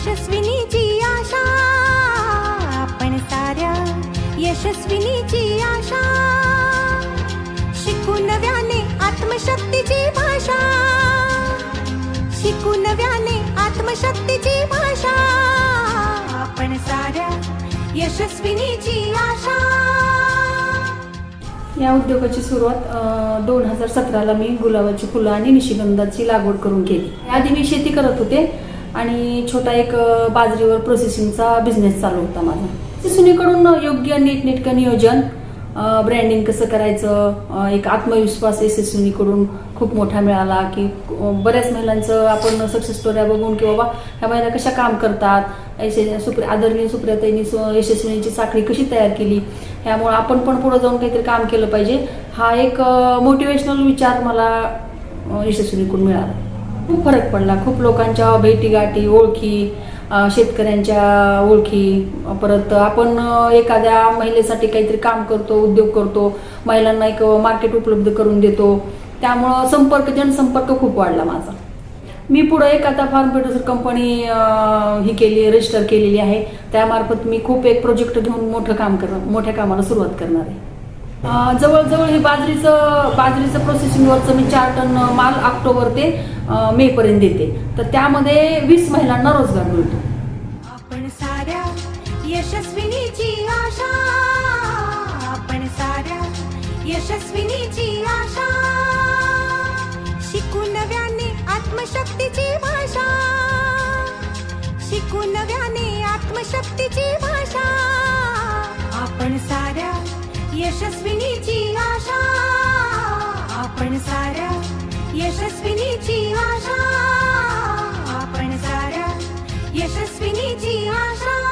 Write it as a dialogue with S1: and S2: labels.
S1: यशस्विनीची आशा. आपण साऱ्या यशस्विनीची आशा. शिकू नव्याने आत्मशक्तीची भाषा. शिकू नव्याने आत्मशक्तीची भाषा. आपण साऱ्या यशस्विनीची आशा.
S2: या उद्योगाची सुरुवात दोन हजार सतराला मी गुलाबाची फुलं आणि निशिगंधाची लागवड करून केली. आधी मी शेती करत होते. आणि छोटा एक बाजरीवर प्रोसेसिंगचा बिझनेस चालू होता माझा. सुनीकडून योग्य नीटनेटकं नियोजन ब्रँडिंग कसं करायचं एक आत्मविश्वास यशस्वीनीकडून खूप मोठा मिळाला की बऱ्याच महिलांचं आपण सक्सेस स्टोऱ्या बघून की बाबा ह्या महिला कशा काम करतात यशस्वी सुप्रिया आदरणीय सुप्रियाताईंनी स्व- यशस्विनीची साखळी कशी तयार केली ह्यामुळं आपण पण पुढे जाऊन काहीतरी काम केलं पाहिजे. हा एक मोटिवेशनल विचार मला यशस्वीकडून यशस्वीनीकडून मिळाला. खूप फरक पडला. खूप लोकांच्या भेटीगाठी ओळखी शेतकऱ्यांच्या ओळखी परत आपण एखाद्या महिलेसाठी काहीतरी काम करतो उद्योग करतो महिलांना एक मार्केट उपलब्ध करून देतो. त्यामुळं संपर्क जनसंपर्क खूप वाढला माझा. मी पुढे एक आता फार्म प्रोड्युसर कंपनी ही केली रजिस्टर केलेली आहे. त्यामार्फत मी खूप एक प्रोजेक्ट घेऊन मोठं काम कर मोठ्या कामाला सुरुवात करणार आहे. जवळजवळ हे बाजरीचं बाजरीचं प्रोसेसिंगवरचं मी चार टन माल ऑक्टोबर ते मेपर्यंत मे पर्यंत देते. तर त्यामध्ये वीस महिलांना रोजगार मिळतो.
S1: आपण साऱ्या यशस्विनीची आशा आपण साऱ्या यशस्विनीची आशा शिकू नव्याने आत्मशक्तीची भाषा शिकू नव्याने आत्मशक्तीची भाषा आपण साऱ्या यशस्विनीची आशा. आपण साऱ्या यशस्विनीची आशा. आपण साऱ्या यशस्विनीची आशा.